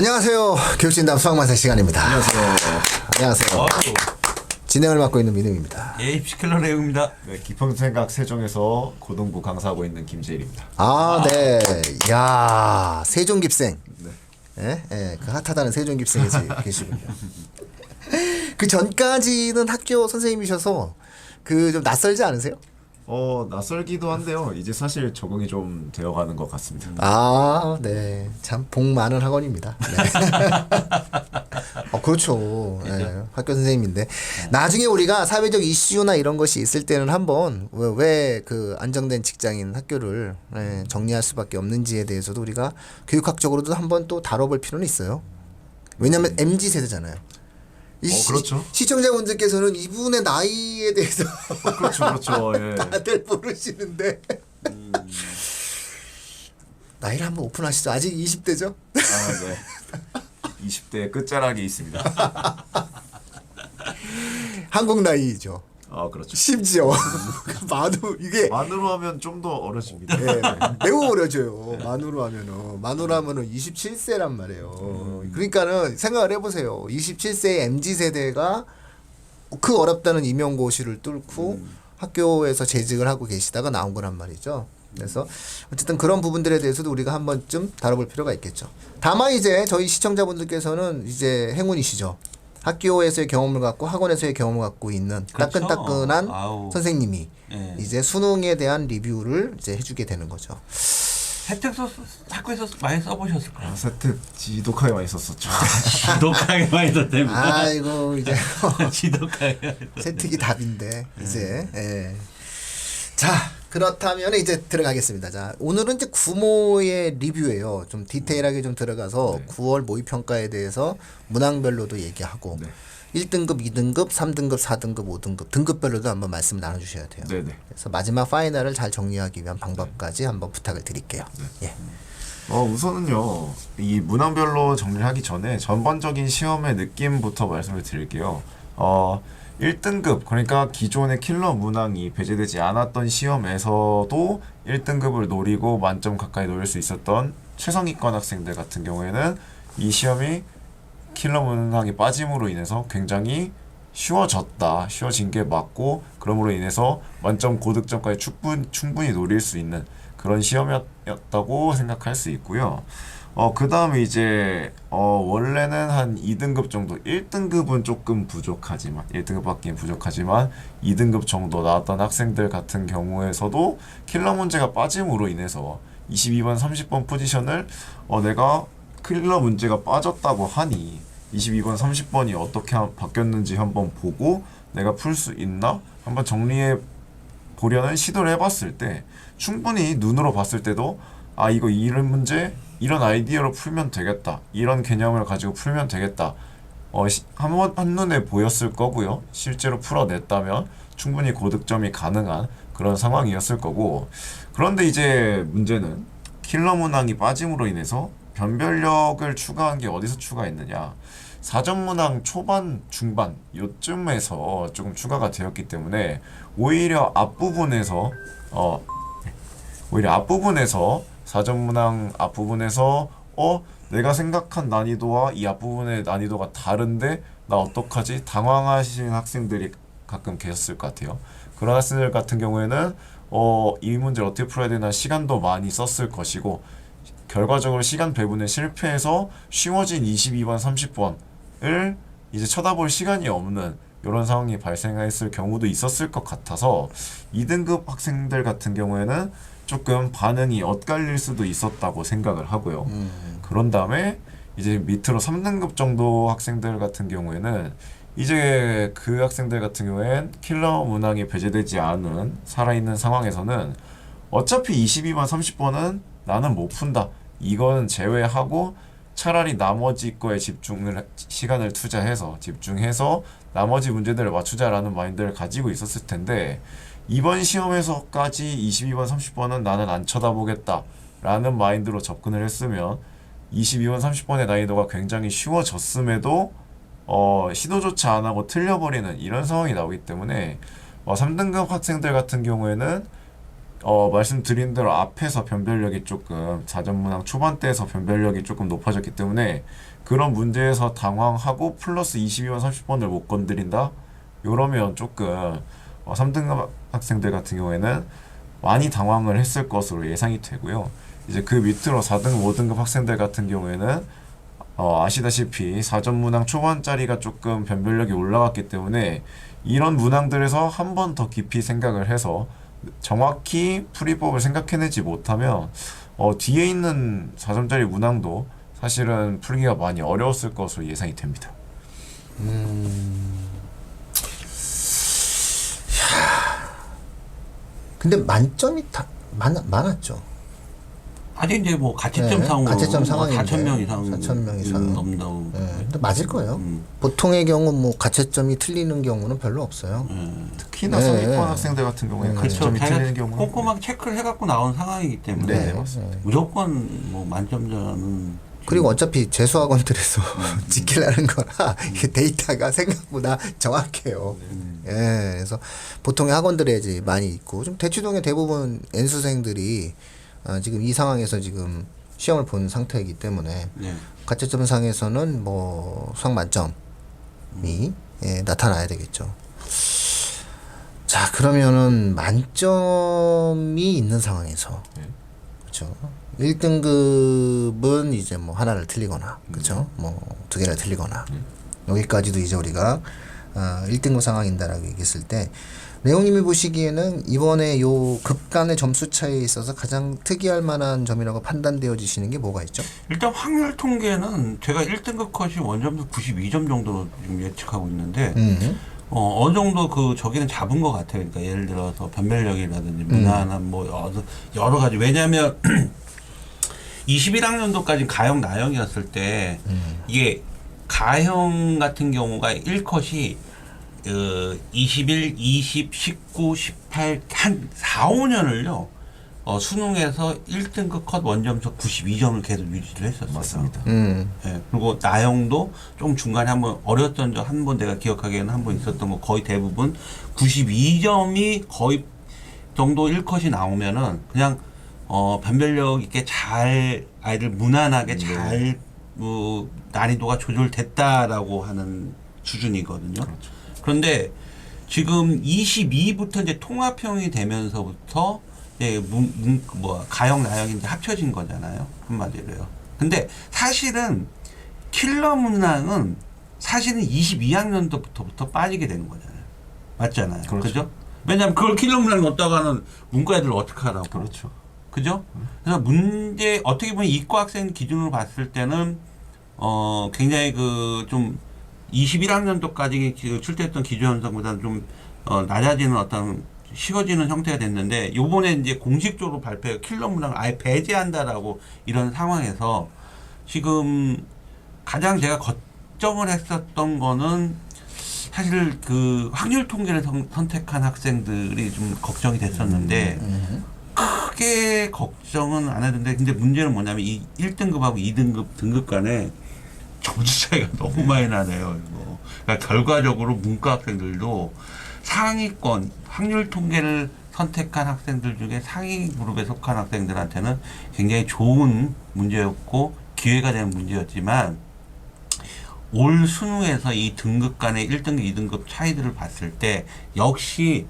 안녕하세요. 교육진담 수학만세 시간입니다. 안녕하세요. 안녕하세요. 진행을 맡고 있는 민우입니다. 예, 입시킬러 내용입니다. 네, 깊은 생각 세종에서 고등부 강사하고 있는 김재일입니다. 아, 네. 야 세종깁생. 네. 예, 예, 그 핫하다는 세종깁생에 계시군요. 그 전까지는 학교 선생님이셔서 그 좀 낯설지 않으세요? 어 낯설기도 한데요. 이제 사실 적응이 좀 되어가는 것 같습니다. 아, 네. 참 복 많은 학원입니다. 네. 어, 그렇죠. 네. 학교 선생님인데 나중에 우리가 사회적 이슈나 이런 것이 있을 때는 한번 왜 그 안정된 직장인 학교를 네, 정리할 수밖에 없는지에 대해서도 우리가 교육학적으로도 한번 또 다뤄볼 필요는 있어요. 왜냐하면 mz 세대잖아요. 이 어, 그렇죠. 시, 청자분들께서는 이분의 나이에 대해서 그렇죠, 그렇죠. 예. 다들 모르시는데 음. 나이를 한번 오픈하시죠. 아직 20대죠? 아 네. 20대 끝자락이 있습니다. 한국 나이죠. 아 그렇죠. 심지어 만우 이게 만으로 하면 좀 더 어려집니다. 예, 매우 어려져요. 만으로 하면은 만으로 하면은 27세란 말이에요. 그러니까는 생각을 해보세요. 27세의 mz 세대가 그 어렵다는 임용고시를 뚫고 학교에서 재직을 하고 계시다가 나온 거란 말이죠. 그래서 어쨌든 그런 부분들에 대해서도 우리가 한 번쯤 다뤄볼 필요가 있겠죠. 다만 이제 저희 시청자분들께서는 이제 행운이시죠. 학교에서의 경험을 갖고 학원에서의 경험을 갖고 있는 그렇죠. 따끈따끈한 아우. 선생님이 예. 이제 수능에 대한 리뷰를 이제 해주게 되는 거죠. 혜택서 학교에서 많이 써보셨을 거예요. 아, 세트 지독하게 많이 썼었죠. 지독하게 많이 썼답니다. 아이고 이제 지독하게. 세특이 답인데 네. 이제 예. 자 그렇다면 이제 들어가겠습니다. 자 오늘은 이제 구모의 리뷰예요. 좀 디테일하게 좀 들어가서 네. 9월 모의 평가에 대해서 문항별로도 얘기하고 네. 1등급, 2등급, 3등급, 4등급, 5등급 등급별로도 한번 말씀 나눠 주셔야 돼요. 네 네. 그래서 마지막 파이널을 잘 정리하기 위한 방법까지 한번 부탁을 드릴게요. 네. 예. 어 우선은요 이 문항별로 정리하기 전에 전반적인 시험의 느낌부터 말씀을 드릴게요. 어 1등급 그러니까 기존의 킬러 문항이 배제되지 않았던 시험에서도 1등급을 노리고 만점 가까이 노릴 수 있었던 최상위권 학생들 같은 경우에는 이 시험이 킬러 문항이 빠짐으로 인해서 굉장히 쉬워졌다, 쉬워진 게 맞고 그러므로 인해서 만점 고득점까지 충분, 충분히 노릴 수 있는 그런 시험이었다고 생각할 수 있고요. 어, 그 다음에 이제, 어, 원래는 한 2등급 정도, 1등급은 조금 부족하지만, 1등급 받기엔 부족하지만, 2등급 정도 나왔던 학생들 같은 경우에서도 킬러 문제가 빠짐으로 인해서 22번, 30번 포지션을, 어, 내가 킬러 문제가 빠졌다고 하니, 22번, 30번이 어떻게 하- 바뀌었는지 한번 보고, 내가 풀 수 있나? 한번 정리해 보려는 시도를 해봤을 때 충분히 눈으로 봤을 때도 아 이거 이런 문제 이런 아이디어로 풀면 되겠다. 이런 개념을 가지고 풀면 되겠다. 어, 시- 한번 한눈에 보였을 거고요. 실제로 풀어냈다면 충분히 고득점이 가능한 그런 상황이었을 거고. 그런데 이제 문제는 킬러 문항이 빠짐으로 인해서 변별력을 추가한 게 어디서 추가했느냐 사전 문항 초반 중반 요쯤에서 조금 추가가 되었기 때문에 오히려 앞부분에서 어 오히려 앞부분에서 사전 문항 앞부분에서 어 내가 생각한 난이도와 이 앞부분의 난이도가 다른데 나 어떡하지 당황하시는 학생들이 가끔 계셨을 것 같아요. 그런 학생들 같은 경우에는 어 이 문제를 어떻게 풀어야 되나 시간도 많이 썼을 것이고 결과적으로 시간 배분에 실패해서 쉬워진 22번, 30번 을 이제 쳐다볼 시간이 없는 이런 상황이 발생했을 경우도 있었을 것 같아서 2등급 학생들 같은 경우에는 조금 반응이 엇갈릴 수도 있었다고 생각을 하고요. 그런 다음에 이제 밑으로 3등급 정도 학생들 같은 경우에는 이제 그 학생들 같은 경우엔 킬러 문항이 배제되지 않은 살아있는 상황에서는 어차피 22번, 30번은 나는 못 푼다. 이거는 제외하고 차라리 나머지 거에 집중을 해- 시간을 투자해서 집중해서 나머지 문제들을 맞추자라는 마인드를 가지고 있었을 텐데 이번 시험에서까지 22번, 30번은 나는 안 쳐다보겠다 라는 마인드로 접근을 했으면 22번, 30번의 난이도가 굉장히 쉬워졌음에도 어, 시도조차 안 하고 틀려버리는 이런 상황이 나오기 때문에 어, 3등급 학생들 같은 경우에는 어, 말씀드린 대로 앞에서 변별력이 조금 자전문항 초반대에서 변별력이 조금 높아졌기 때문에 그런 문제에서 당황하고 플러스 22번 30번을 못 건드린다? 이러면 조금 어, 3등급 학생들 같은 경우에는 많이 당황을 했을 것으로 예상이 되고요. 이제 그 밑으로 4등급, 5등급 학생들 같은 경우에는 어, 아시다시피 사전 문항 초반짜리가 조금 변별력이 올라갔기 때문에 이런 문항들에서 한 번 더 깊이 생각을 해서 정확히 풀이법을 생각해내지 못하면 어, 뒤에 있는 4점짜리 문항도 사실은 풀기가 많이 어려웠을 것으로 예상이 됩니다. 근데 만점이 다 많, 많았죠. 아직 이제 뭐 가채점 네, 상으로 가채점 상황인데, 4천 명 이상 4천 명 이상. 넘는다고. 예, 근데 맞을 거예요. 음. 보통의 경우 뭐 가채점이 틀리는 경우는 별로 없어요. 특히나 네. 상위권 학생들 같은 경우에 음. 가치점이 그렇죠. 틀리는 자기가 경우는 꼼꼼하게 체크를 해갖고 나온 상황이기 때문에 네, 맞습니다. 무조건 뭐 만점자는 그리고 어차피 재수학원들에서 음. 지키려는 거라 이게 데이터가 생각보다 정확해요. 네. 예, 그래서 보통의 학원들에 이제 많이 있고 좀 대치동의 대부분 N수생들이 아, 지금 이 상황에서 지금 시험을 본 상태이기 때문에 네. 가채점 상에서는 뭐 수학 만점이 예, 나타나야 되겠죠. 자 그러면은 만점이 있는 상황에서 네. 그렇죠. 1등급은 이제 뭐 하나를 틀리거나 그렇죠. 뭐두 개를 틀리거나 여기까지도 이제 우리가 아, 1등급 상황인다라고 얘기했을 때 레오님이 보시기에는 이번에 요 급간의 점수 차이에 있어서 가장 특이할 만한 점이라고 판단되어지시는 게 뭐가 있죠? 일단 확률 통계는 제가 1등급 컷이 원점수 92점 정도 지금 예측하고 있는데 음. 어, 어느 정도 그 저기는 잡은 것 같아요. 그러니까 예를 들어서 변별력이라든지 무난한 뭐 여러, 가지 왜냐하면 21학년도까지 가형 나형이었을 때 이게 가형 같은 경우가 1컷이 그 21, 20, 19, 18, 한 4, 5년을요. 어, 수능에서 1등급 컷 원점수 92점을 계속 유지를 했었어요. 맞습니다. 음. 예, 그리고 나영도 좀 중간에 한번 어렸던 적 한 번 내가 기억하기에는 한 번 있었던 거 거의 대부분 92점이 거의 정도 1컷이 나오면은 그냥 어 변별력 있게 잘 아이들 무난하게 잘 뭐, 난이도가 조절됐다라고 하는 수준이거든요. 그 런데 지금 22부터 이제 통합형이 되면서부터 예, 문, 문, 뭐, 가형, 나형이 이제 합쳐진 거잖아요. 한마디로요. 근데 사실은 킬러 문항은 사실은 22학년도부터 빠지게 되는 거잖아요. 맞잖아요. 그렇죠. 그죠? 왜냐면 그걸 킬러 문항 넣었다가는 문과 애들 어떻게 하라고. 그렇죠. 그죠? 그래서 문제 어떻게 보면 이과 학생 기준으로 봤을 때는 어 굉장히 그 좀 21학년도까지 그 출제했던 기준 현상보다는 좀 어, 낮아지는 어떤 쉬워지는 형태가 됐는데 요번에 이제 공식적으로 발표 킬러 문항을 아예 배제한다라고 이런 상황에서 지금 가장 제가 걱정을 했었던 거는 사실 그 확률 통계를 선, 선택한 학생들이 좀 걱정이 됐었는데 크게 걱정은 안 했는데 근데 문제는 뭐냐면 이 1등급하고 2등급 등급 간에 점수 차이가 너무 많이 나네요. 이거. 그러니까 결과적으로 문과 학생들도 상위권 확률 통계를 선택한 학생들 중에 상위 그룹에 속한 학생들한테는 굉장히 좋은 문제였고 기회가 되는 문제였지만 올 수능에서 이 등급 간의 1등급, 2등급 차이들을 봤을 때 역시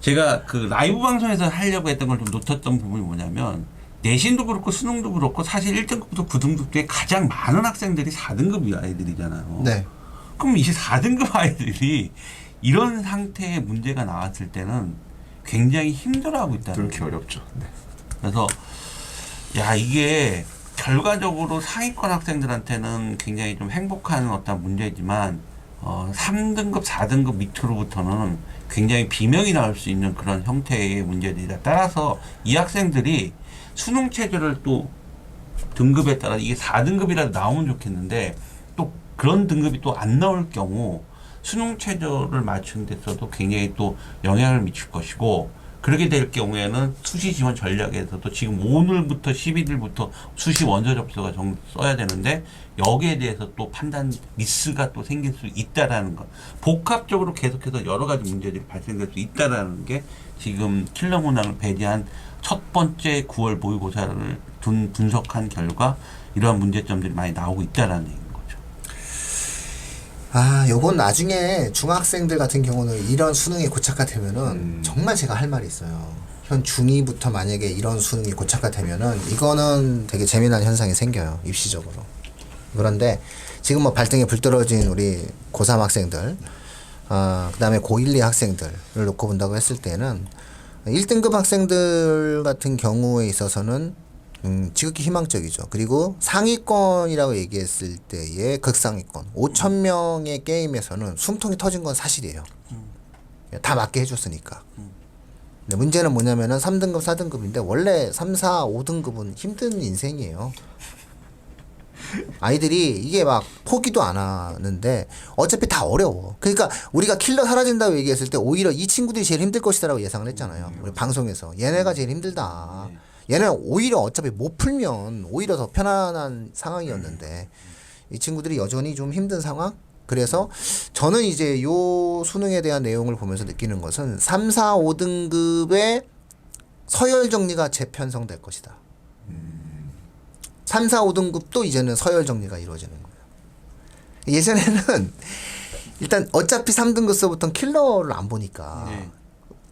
제가 그 라이브 방송에서 하려고 했던 걸 좀 놓쳤던 부분이 뭐냐면 내신도 그렇고 수능도 그렇고 사실 1등급부터 9등급 중에 가장 많은 학생들이 4등급 아이들이잖아요. 네. 그럼 이 4등급 아이들이 이런 상태의 문제가 나왔을 때는 굉장히 힘들어하고 있다는 뚫기 어렵죠. 네. 그래서 야 이게 결과적으로 상위권 학생들한테는 굉장히 좀 행복한 어떤 문제지만 어 3등급, 4등급 밑으로부터는 굉장히 비명이 나올 수 있는 그런 형태의 문제들이라 따라서 이 학생들이 수능 체제를 또 등급에 따라 이게 4등급이라도 나오면 좋겠는데 또 그런 등급이 또 안 나올 경우 수능 체제를 맞추는 데서도 굉장히 또 영향을 미칠 것이고 그렇게 될 경우에는 수시 지원 전략에서도 지금 오늘부터 11일부터 수시 원서 접수가 정 써야 되는데 여기에 대해서 또 판단 미스가 또 생길 수 있다라는 것. 복합적으로 계속해서 여러 가지 문제들이 발생될 수 있다라는 게 지금 킬러 문항을 배제한 첫 번째 9월 모의고사를 둔 분석한 결과 이러한 문제점들이 많이 나오고 있다라는 얘기인 거죠. 아, 요건 나중에 중학생들 같은 경우는 이런 수능이 고착화되면은 음. 정말 제가 할 말이 있어요. 현 중2부터 만약에 이런 수능이 고착화되면은 이거는 되게 재미난 현상이 생겨요. 입시적으로. 그런데 지금 뭐 발등에 불 떨어진 우리 고3 학생들, 아, 그 다음에 고1, 2 학생들을 놓고 본다고 했을 때는 1등급 학생들 같은 경우에 있어서는 음, 지극히 희망적이죠. 그리고 상위권이라고 얘기했을 때의 극상위권 5천 명의 게임에서는 숨통이 터진 건 사실이에요. 다 맞게 해줬으니까. 근데 문제는 뭐냐면은 3등급, 4등급인데 원래 3, 4, 5등급은 힘든 인생이에요. 아이들이 이게 막 포기도 안 하는데 어차피 다 어려워. 그러니까 우리가 킬러 사라진다고 얘기했을 때 오히려 이 친구들이 제일 힘들 것이다라고 예상을 했잖아요. 우리 방송에서 얘네가 제일 힘들다. 얘네 오히려 어차피 못 풀면 오히려 더 편안한 상황이었는데 이 친구들이 여전히 좀 힘든 상황. 그래서 저는 이제 요 수능에 대한 내용을 보면서 느끼는 것은 3, 4, 5등급의 서열 정리가 재편성될 것이다. 3, 4, 5등급도 이제는 서열 정리가 이루어지는 거예요. 예전에는 일단 어차피 3등급서부터는 킬러를 안 보니까 네.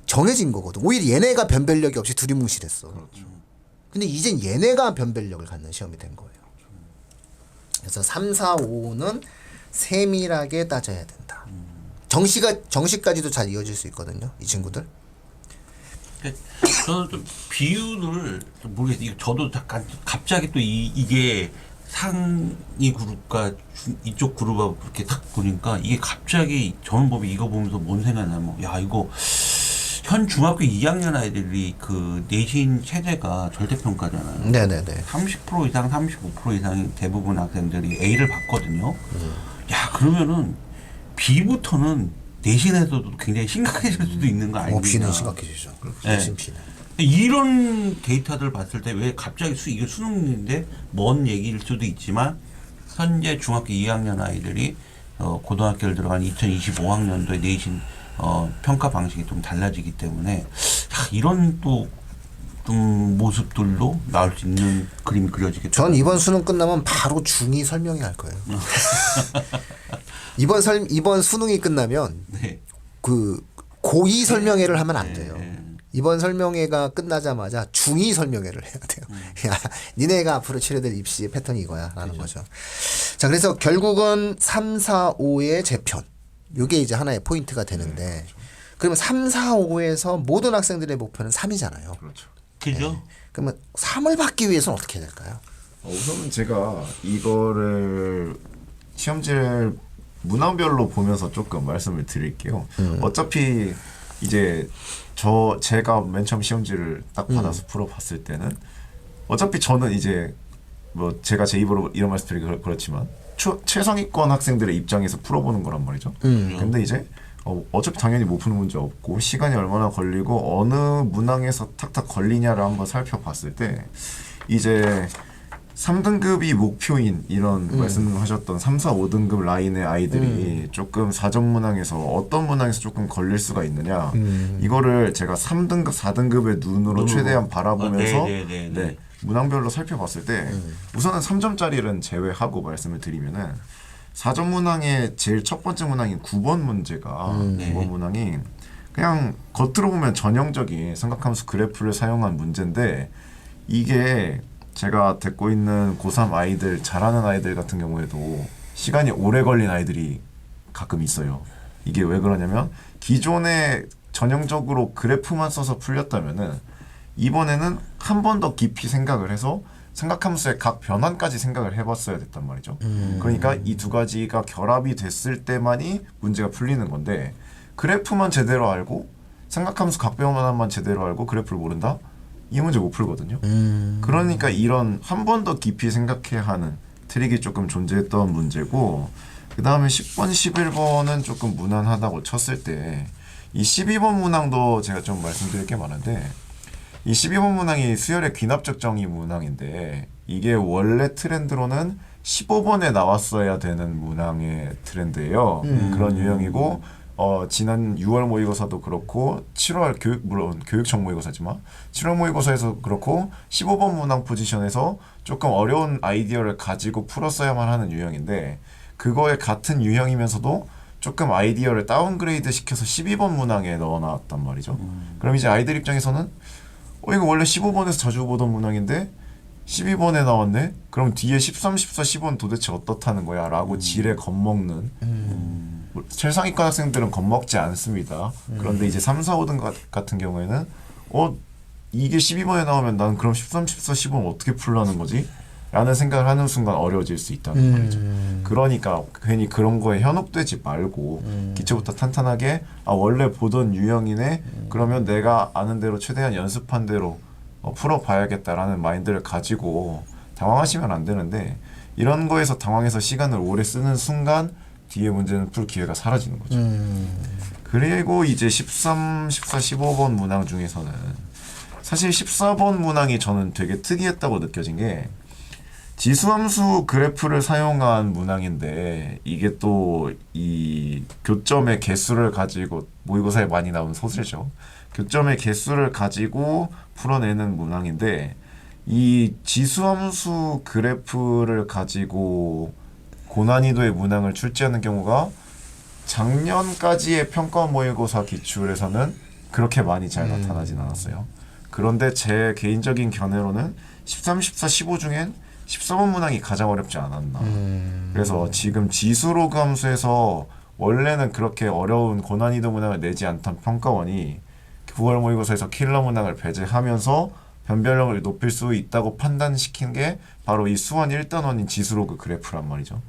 정해진 거거든. 오히려 얘네가 변별력이 없이 두리뭉실했어. 근데 이젠 얘네가 변별력을 갖는 시험이 된 거예요. 그래서 3, 4, 5는 세밀하게 따져야 된다. 정시가 정시까지도 잘 이어질 수 있거든요. 이 친구들. 그러니까 저는 좀 비율을 좀 모르겠어요. 저도 잠깐 갑자기 또 이, 이게 상위 그룹과 주- 이쪽 그룹하고 그렇게 딱 보니까 이게 갑자기 저는 보면 이거 보면서 뭔 생각나면 야 이거 현 중학교 2학년 아이들이 그 내신 체제가 절대평가잖아요. 네네네. 30% 이상, 35% 이상이 대부분 학생들이 A를 받거든요. 야 그러면은 B부터는 내신에서도 굉장히 심각해질 수도 있는 거 아닙니까? 없이는 심각해지죠. 네. 심피는. 이런 데이터들 봤을 때 왜 갑자기 수 이게 수능인데 먼 얘기일 수도 있지만 현재 중학교 2학년 아이들이 어, 고등학교를 들어간 2025학년도에 내신 어, 평가 방식이 좀 달라지기 때문에 야, 이런 또 좀 모습들도 나올 수 있는 그림이 그려지겠죠. 전 이번 수능 끝나면 바로 중2 설명회 할 거예요. 이번 설 이번 수능이 끝나면 네. 그 고2 설명회를 하면 안 돼요. 네. 이번 설명회가 끝나자마자 중2 설명회를 해야 돼요. 야, 니네가 앞으로 치러될 입시의 패턴이 이거야. 라는 거죠. 자, 그래서 결국은 3, 4, 5의 재편. 요게 이제 하나의 포인트가 되는데, 그러면 3, 4, 5에서 모든 학생들의 목표는 3이잖아요. 그렇죠. 그죠? 그러면 3을 받기 위해서는 어떻게 해야 될까요? 어, 우선은 제가 이거를 시험지를 문항별로 보면서 조금 말씀을 드릴게요. 어차피 이제 저 제가 맨 처음 시험지를 딱 받아서 풀어봤을 때는 어차피 저는 이제 뭐 제가 제 입으로 이런 말씀 드리기 그렇- 그렇지만 최, 최상위권 학생들의 입장에서 풀어보는 거란 말이죠. 근데 이제 어, 어차피 당연히 못 푸는 문제 없고 시간이 얼마나 걸리고 어느 문항에서 탁탁 걸리냐를 한번 살펴봤을 때 이제 3등급이 목표인 이런 말씀하셨던 3, 4, 5등급 라인의 아이들이 조금 사전 문항에서 어떤 문항에서 조금 걸릴 수가 있느냐 이거를 제가 3등급, 4등급의 눈으로. 최대한 바라보면서 아, 네, 네, 네, 네. 네, 문항별로 살펴봤을 때 우선은 3점짜리는 제외하고 말씀을 드리면은 사전 문항의 제일 첫 번째 문항인 9번 문제가 네. 9번 문항이 그냥 겉으로 보면 전형적인 삼각함수 그래프를 사용한 문제인데 이게 제가 데리고 있는 고3 아이들 잘하는 아이들 같은 경우에도 시간이 오래 걸린 아이들이 가끔 있어요. 이게 왜 그러냐면 기존에 전형적으로 그래프만 써서 풀렸다면은 이번에는 한 번 더 깊이 생각을 해서 삼각함수의 각 변환까지 생각을 해봤어야 됐단 말이죠. 그러니까 이 두 가지가 결합이 됐을 때만이 문제가 풀리는 건데 그래프만 제대로 알고 삼각함수 각 변환만 제대로 알고 그래프를 모른다? 이 문제 못 풀거든요. 그러니까 이런 한 번 더 깊이 생각해야 하는 트릭이 조금 존재했던 문제고 그 다음에 10번, 11번은 조금 무난하다고 쳤을 때 이 12번 문항도 제가 좀 말씀드릴 게 많은데 이 12번 문항이 수열의 귀납적 정의 문항인데 이게 원래 트렌드로는 15번에 나왔어야 되는 문항의 트렌드예요. 그런 유형이고 어, 지난 6월 모의고사도 그렇고 7월 교육 물론 교육청 모의고사지만 7월 모의고사에서 그렇고 15번 문항 포지션에서 조금 어려운 아이디어를 가지고 풀었어야만 하는 유형인데 그거에 같은 유형이면서도 조금 아이디어를 다운그레이드 시켜서 12번 문항에 넣어놨단 말이죠. 그럼 이제 아이들 입장에서는 어 이거 원래 15번에서 자주 보던 문항인데 12번에 나왔네? 그럼 뒤에 13, 14, 15는 도대체 어떻다는 거야? 라고 지레 겁먹는 뭐, 최상위권 학생들은 겁먹지 않습니다. 그런데 이제 3, 4, 5등 가- 같은 경우에는 어 이게 12번에 나오면 나는 그럼 13, 14, 15는 어떻게 풀라는 거지? 라는 생각을 하는 순간 어려워질 수 있다는 말이죠. 그러니까 괜히 그런 거에 현혹되지 말고 기초부터 탄탄하게 아 원래 보던 유형이네 그러면 내가 아는 대로 최대한 연습한 대로 어, 풀어봐야겠다라는 마인드를 가지고 당황하시면 안 되는데 이런 거에서 당황해서 시간을 오래 쓰는 순간 뒤에 문제는 풀 기회가 사라지는 거죠. 그리고 이제 13, 14, 15번 문항 중에서는 사실 14번 문항이 저는 되게 특이했다고 느껴진 게 지수함수 그래프를 사용한 문항인데 이게 또 이 교점의 개수를 가지고 모의고사에 많이 나온 소재죠. 교점의 개수를 가지고 풀어내는 문항인데 이 지수함수 그래프를 가지고 고난이도의 문항을 출제하는 경우가 작년까지의 평가 모의고사 기출에서는 그렇게 많이 잘 나타나진 않았어요. 그런데 제 개인적인 견해로는 13, 14, 15 중엔 14번 문항이 가장 어렵지 않았나. 그래서 지금 지수로그 함수에서 원래는 그렇게 어려운 고난이도 문항을 내지 않던 평가원이 9월 모의고사에서 킬러 문항을 배제하면서 변별력을 높일 수 있다고 판단시킨 게 바로 이 수원 1단원인 지수로그 그래프란 말이죠.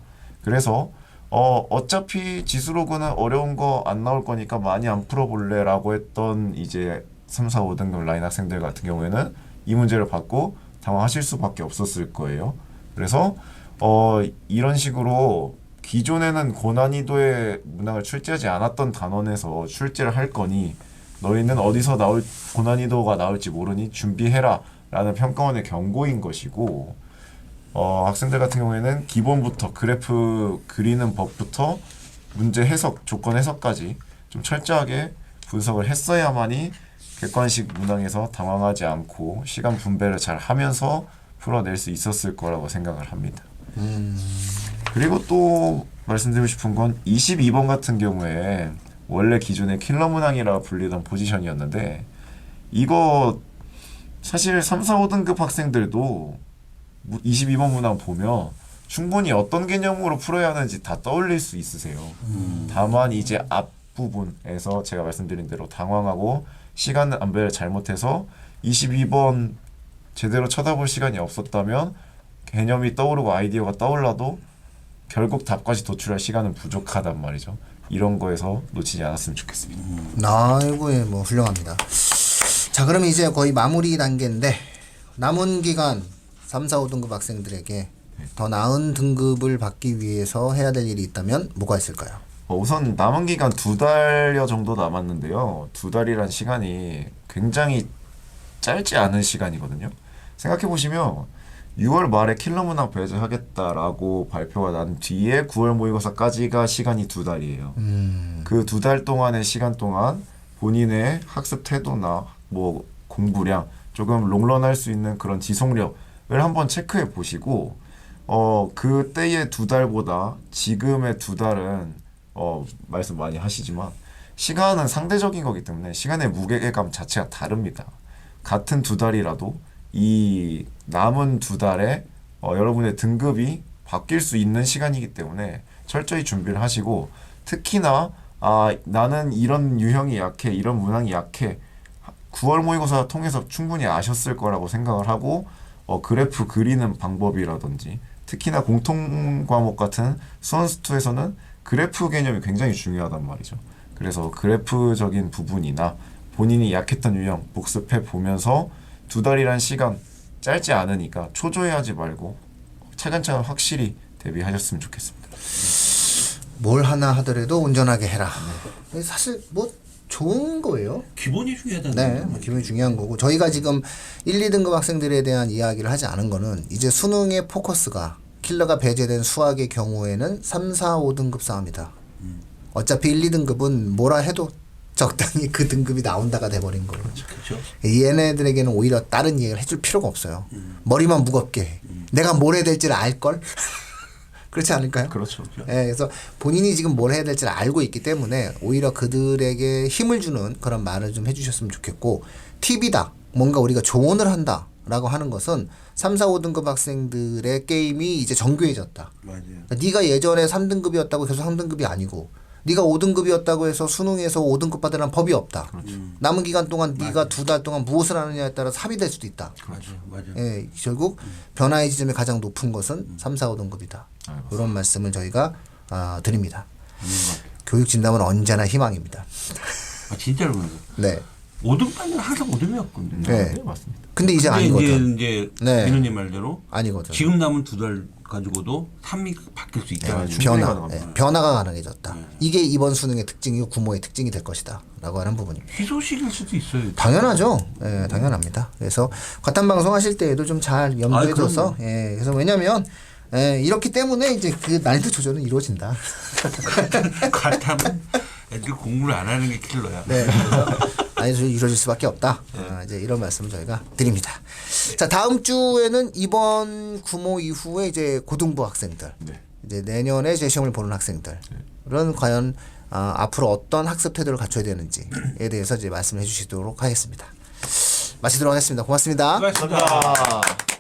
그래서 어 어차피 지수로그는 어려운 거 안 나올 거니까 많이 안 풀어볼래 라고 했던 이제 3, 4, 5등급 라인 학생들 같은 경우에는 이 문제를 받고 당황하실 수밖에 없었을 거예요. 그래서 어 이런 식으로 기존에는 고난이도의 문항을 출제하지 않았던 단원에서 출제를 할 거니 너희는 어디서 나올 고난이도가 나올지 모르니 준비해라 라는 평가원의 경고인 것이고 어, 학생들 같은 경우에는 기본부터 그래프 그리는 법부터 문제 해석, 조건 해석까지 좀 철저하게 분석을 했어야만이 객관식 문항에서 당황하지 않고 시간 분배를 잘 하면서 풀어낼 수 있었을 거라고 생각을 합니다. 그리고 또 말씀드리고 싶은 건 22번 같은 경우에 원래 기존의 킬러 문항이라 불리던 포지션이었는데 이거 사실 3, 4, 5등급 학생들도 22번 문항 보면 충분히 어떤 개념으로 풀어야 하는지 다 떠올릴 수 있으세요. 다만 이제 앞부분에서 제가 말씀드린 대로 당황하고 시간 안배를 잘못해서 22번 제대로 쳐다볼 시간이 없었다면 개념이 떠오르고 아이디어가 떠올라도 결국 답까지 도출할 시간은 부족하단 말이죠. 이런 거에서 놓치지 않았으면 좋겠습니다. 아이고 예, 뭐 훌륭합니다. 자, 그럼 이제 거의 마무리 단계인데 남은 기간 3, 4, 5등급 학생들에게 더 나은 등급을 받기 위해서 해야 될 일이 있다면 뭐가 있을까요? 어, 우선 남은 기간 두 달여 정도 남았는데요. 두 달이란 시간이 굉장히 짧지 않은 시간이거든요. 생각해 보시면 6월 말에 킬러 문항 배제하겠다라고 발표가 난 뒤에 9월 모의고사까지가 시간이 두 달이에요. 그두 달 동안의 시간 동안 본인의 학습 태도나 뭐 공부량 조금 롱런할 수 있는 그런 지속력을 한번 체크해 보시고 어 그때의 두 달보다 지금의 두 달은 어 말씀 많이 하시지만 시간은 상대적인 거기 때문에 시간의 무게감 자체가 다릅니다. 같은 두 달이라도 이 남은 두 달에 어, 여러분의 등급이 바뀔 수 있는 시간이기 때문에 철저히 준비를 하시고 특히나 아 나는 이런 유형이 약해 이런 문항이 약해 9월 모의고사 통해서 충분히 아셨을 거라고 생각을 하고 어, 그래프 그리는 방법이라든지 특히나 공통 과목 같은 수원스투에서는 그래프 개념이 굉장히 중요하단 말이죠. 그래서 그래프적인 부분이나 본인이 약했던 유형 복습해 보면서 두 달이란 시간 짧지 않으니까 초조해하지 말고 차근차근 확실히 대비하셨으면 좋겠습니다. 뭘 하나 하더라도 온전하게 해라. 사실 뭐 좋은 거예요. 기본이 중요하다는 네, 거죠. 뭐 기분이 중요한 거고 저희가 지금 1, 2등급 학생들에 대한 이야기를 하지 않은 거는 이제 수능의 포커스가 킬러가 배제된 수학의 경우에는 3, 4, 5등급 싸움이다. 어차피 1, 2등급은 뭐라 해도 적당히 그 등급이 나온다가 돼버린 거예요. 그렇죠. 얘네들에게는 오히려 다른 얘기를 해줄 필요가 없어요. 머리만 무겁게 해. 내가 뭘 해야 될지를 알걸? 그렇지 않을까요? 그렇죠. 예, 그래서 본인이 지금 뭘 해야 될지를 알고 있기 때문에 오히려 그들에게 힘을 주는 그런 말을 좀 해주셨으면 좋겠고 팁이다 뭔가 우리가 조언을 한다 라고 하는 것은 3, 4, 5등급 학생들의 게임이 이제 정교해졌다 맞아요. 그러니까 네가 예전에 3등급이었다고 계속 3등급이 아니고 네가 5등급이었다고 해서 수능에서 5등급 받으라는 법이 없다 남은 기간 동안 네가 두달 동안 무엇을 하느냐에 따라 합의될 수도 있다 맞아요. 맞아요. 예, 결국 변화의 지점이 가장 높은 것은 3, 4, 5등급이다. 이런 말씀을 저희가 아, 드립니다. 교육 진담은 언제나 희망입니다. 아, 진짜로 그래요. 네. 5등 반은 항상 5등이었거든요. 네. 네, 맞습니다. 근데 이제 근데 아니거든. 이제, 이제 네. 민호님 말대로 아니거든. 지금 남은 두 달 가지고도 3이 바뀔 수 있다. 네, 네, 충분히 변화, 가능합니다. 예, 변화가 가능해졌다. 이게 이번 수능의 특징이고 구모의 특징이 될 것이다라고 하는 부분입니다. 희소식일 수도 있어요. 당연하죠. 예, 당연합니다. 그래서 과탐 방송 하실 때에도 좀잘 염두에 아이, 둬서 예, 그래서 왜냐면 예, 이렇기 때문에 이제 그 난이도 조절은 이루어진다. 과탐은 애들 공부를 안 하는 게 킬러야. 네. 그래서 조절이 이루어질 수밖에 없다. 아, 이제 이런 말씀을 저희가 드립니다. 자, 다음 주에는 이번 구모 이후에 이제 고등부 학생들, 네. 이제 내년에 제 시험을 보는 학생들은 과연 아, 앞으로 어떤 학습 태도를 갖춰야 되는지에 대해서 이제 말씀해 주시도록 하겠습니다. 마치도록 하겠습니다. 고맙습니다. 수고하셨습니다.